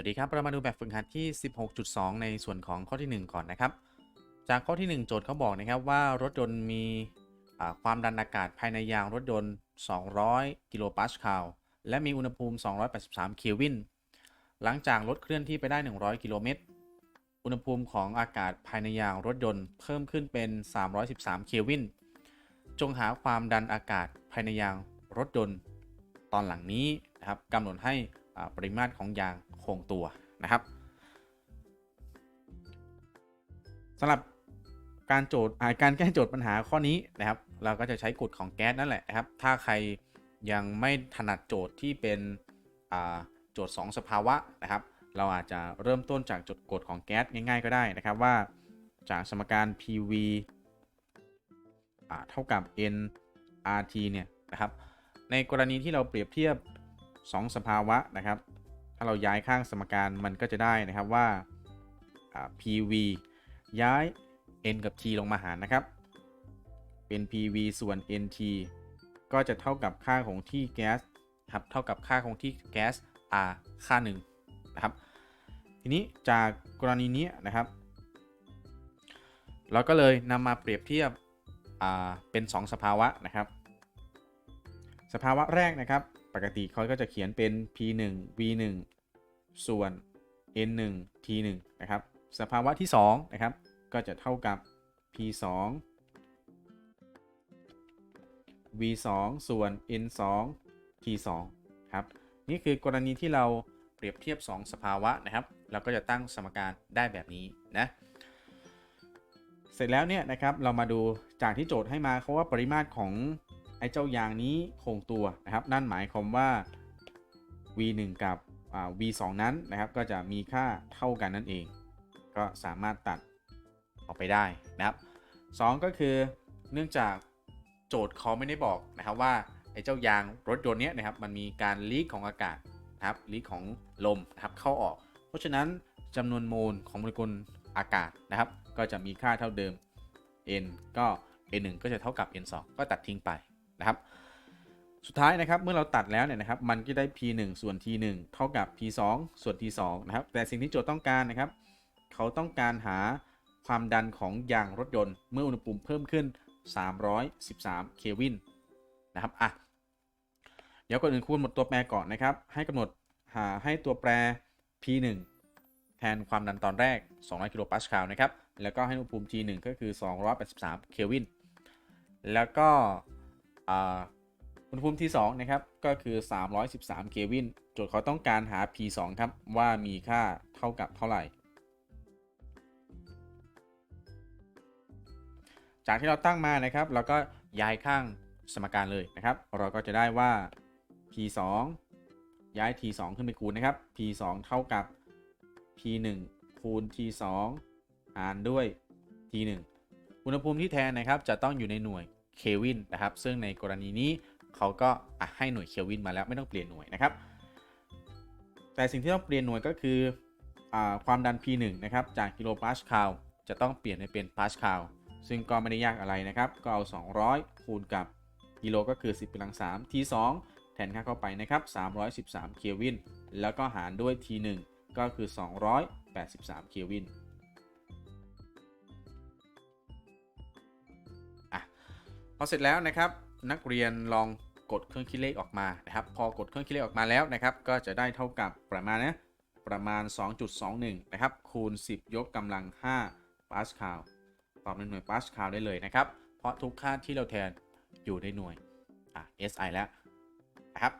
วัสดีครับเรามาดูแบบฝึกหัดที่ 16.2 ในส่วนของข้อที่ 1 ก่อนนะครับ จากข้อที่ 1 โจทย์เขาบอกนะครับว่ารถยนต์มีความดันอากาศภายในยางรถยนต์ 200 กิโลปาสคาล และมีอุณหภูมิ 283 เคลวิน หลังจากรถเคลื่อนที่ไปได้ 100 กิโลเมตร อุณหภูมิของอากาศภายในยางรถยนต์เพิ่มขึ้นเป็น 313 เคลวิน จงหาความดันอากาศภายในยางรถยนต์ตอนหลังนี้นะครับกำหนดให้ ปริมาตรของยางคงตัวนะครับสำหรับการโจทย์การแก้โจทย์ปัญหาข้อนี้นะครับ เราก็จะใช้กฎของแก๊สนั่นแหละนะครับ ถ้าใครยังไม่ถนัดโจทย์ที่เป็นโจทย์ 2 สภาวะนะครับ เราอาจจะเริ่มต้นจากโจทย์กฎของแก๊สง่ายๆ ก็ได้นะครับว่าจากสมการ PV เท่ากับ nRT เนี่ยนะครับ ในกรณีที่เราเปรียบเทียบ 2 สภาวะนะครับ ถ้าเราย้ายข้างสมการมันก็จะได้นะครับว่า PV ย้าย n กับ t ลงมาหารนะครับ เป็น PV ส่วน NT ก็จะเท่ากับค่าคงที่แก๊สครับเท่ากับค่าคงที่แก๊ส R ค่าหนึ่งนะครับ ทีนี้จากกรณีนี้นะครับ เราก็เลยนำมาเปรียบเทียบอ่าเป็น 2 สภาวะนะครับ สภาวะแรกนะครับ ปกติเขาก็จะเขียนเป็น p1 v1 ส่วน n1 t1 นะครับ สภาวะที่2นะครับ ก็จะเท่ากับ p2 v2 ส่วน n2 t2 ครับ นี่คือกรณีที่เราเปรียบเทียบ 2 สภาวะนะครับ เราก็จะตั้งสมการได้แบบนี้นะ เสร็จแล้วเนี่ยนะครับ เรามาดูจากที่โจทย์ให้มาเขาว่าปริมาตรของ ไอ้เจ้ายางนี้คงตัวนะครับ นั่นหมายความว่า v1 กับ v2 นั้นนะครับก็จะมีค่าเท่ากันนั่นเอง ก็สามารถตัดออกไปได้นะครับ 2 ก็คือเนื่องจากโจทย์เขาไม่ได้บอกนะครับว่าไอ้เจ้ายางรถยนต์เนี้ยนะครับมันมีการลีกของอากาศนะครับลีกของลมนะครับเข้าออก เพราะฉะนั้นจำนวนโมลของโมเลกุลอากาศนะครับ ก็จะมีค่าเท่าเดิม n ก็ n 1ก็จะเท่ากับ n 2ก็ตัดทิ้งไป นะครับ สุดท้ายนะครับเมื่อเราตัดแล้วเนี่ยนะครับมันก็ได้ p 1ส่วน t 1เท่ากับ p 2ส่วน t 2นะครับแต่สิ่งที่โจทย์ต้องการนะครับเขาต้องการหาความดันของยางรถยนต์ เมื่ออุณหภูมิเพิ่มขึ้น 313 เควินนะครับอะเดี๋ยวก่อนอื่นคูณหมดตัวแปรก่อนนะครับ ให้กำหนดหาให้ตัวแปร p 1แทนความดันตอนแรก 200 กิโลปาสคาลนะครับ แล้วก็ให้อุณหภูมิ t 1ก็คือ 283 เคลวิน แล้วก็ อุณหภูมิ t 2นะครับก็คือ 313 เควินโจทย์เขาต้องการหา p 2 ครับ ว่ามีค่าเท่ากับเท่าไหร่ จากที่เราตั้งมานะครับ เราก็ย้ายข้างสมการเลยนะครับ เราก็จะได้ว่า p 2 ย้าย t 2 ขึ้นไปคูณนะครับ p 2 เท่ากับ p 1 คูณ t 2 หารด้วย t 1 อุณหภูมิที่แทนนะครับจะต้องอยู่ในหน่วย เควินนะครับ ซึ่งในกรณีนี้เขาก็ให้หน่วยเควินมาแล้วไม่ต้องเปลี่ยนหน่วยนะครับ แต่สิ่งที่ต้องเปลี่ยนหน่วยก็คืออความดัน P1 นะครับจากกิโลปาสคาลจะต้องเปลี่ยนให้เป็นปาสคาลซึ่งก็ไม่ได้ยากอะไรนะครับ ก็เอา 200 คูณกับกิโลก็คือ 10กำลัง3 T2 แทนค่าเข้าไปนะครับ 313 เควิน แล้วก็หารด้วย T1 ก็คือ 283 เควิน พอเสร็จแล้วนะครับนักเรียนลองกดเครื่องคิดเลขออกมานะครับ พอกดเครื่องคิดเลขออกมาแล้วนะครับ ก็จะได้เท่ากับประมาณนะประมาณ 2.21 นะครับ คูณ 10 ยกกำลัง 5 ปาสคาลตอบในหน่วยปาสคาลได้เลยนะครับ เพราะทุกค่าที่เราแทนอยู่ในหน่วยอะ SI แล้วนะครับ